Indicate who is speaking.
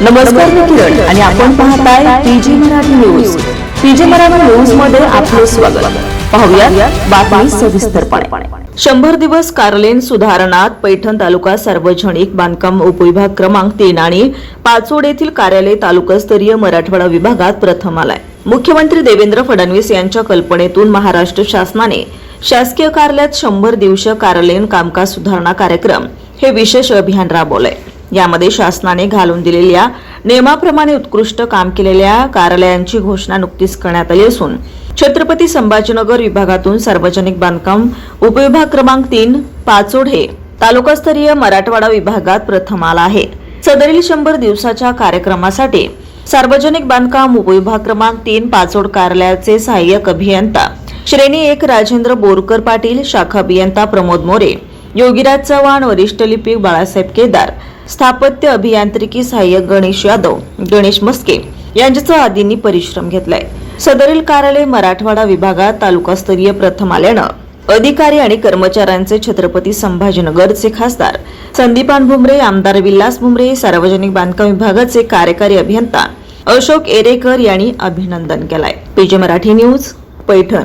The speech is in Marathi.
Speaker 1: नमस्कार मी किरण आणि आपण पाहताय PG Marathi news. PG Marathi न्यूजमध्ये आपले स्वागत. पाहूया बातमी सविस्तरपणे. शंभर दिवस कारलेन सुधारणात पैठण तालुका सार्वजनिक बांधकाम उपविभाग क्रमांक तीन आणि पाचोड येथील कार्यालय तालुकास्तरीय मराठवाडा विभागात प्रथम आलाय. मुख्यमंत्री देवेंद्र फडणवीस यांच्या कल्पनेतून महाराष्ट्र शासनाने शासकीय कार्यालयात शंभर दिवसीय कार्यालयीन कामकाज सुधारणा कार्यक्रम हे विशेष अभियान राबवलंय. यामध्ये शासनाने घालून दिलेल्या नियमाप्रमाणे उत्कृष्ट काम केलेल्या कार्यालयांची घोषणा नुकतीच करण्यात आली असून छत्रपती संभाजीनगर विभागातून सार्वजनिक बांधकाम उपविभाग क्रमांक तीन पाचोड हे तालुकास्तरीय मराठवाडा विभागात प्रथम आला आहे. सदरील शंभर दिवसाच्या कार्यक्रमासाठी सार्वजनिक बांधकाम उपविभाग क्रमांक तीन पाचोड कार्यालयाचे सहाय्यक अभियंता श्रेणी एक राजेंद्र बोरकर पाटील शाखा अभियंता प्रमोद मोरे योगीराज चव्हाण वरिष्ठ लिपिक बाळासाहेब केदार स्थापत्य अभियांत्रिकी सहाय्यक गणेश यादव गणेश मस्के यांच्यासह आदींनी परिश्रम घेतलाय. सदरील कार्यालय मराठवाडा विभागात तालुकास्तरीय प्रथम आल्यानं अधिकारी आणि कर्मचाऱ्यांचे छत्रपती संभाजीनगरचे खासदार संदीपान भुमरे आमदार विलास भुमरे सार्वजनिक बांधकाम विभागाचे कार्यकारी अभियंता अशोक एरेकर यांनी अभिनंदन केलाय. PJ Marathi news Paithan.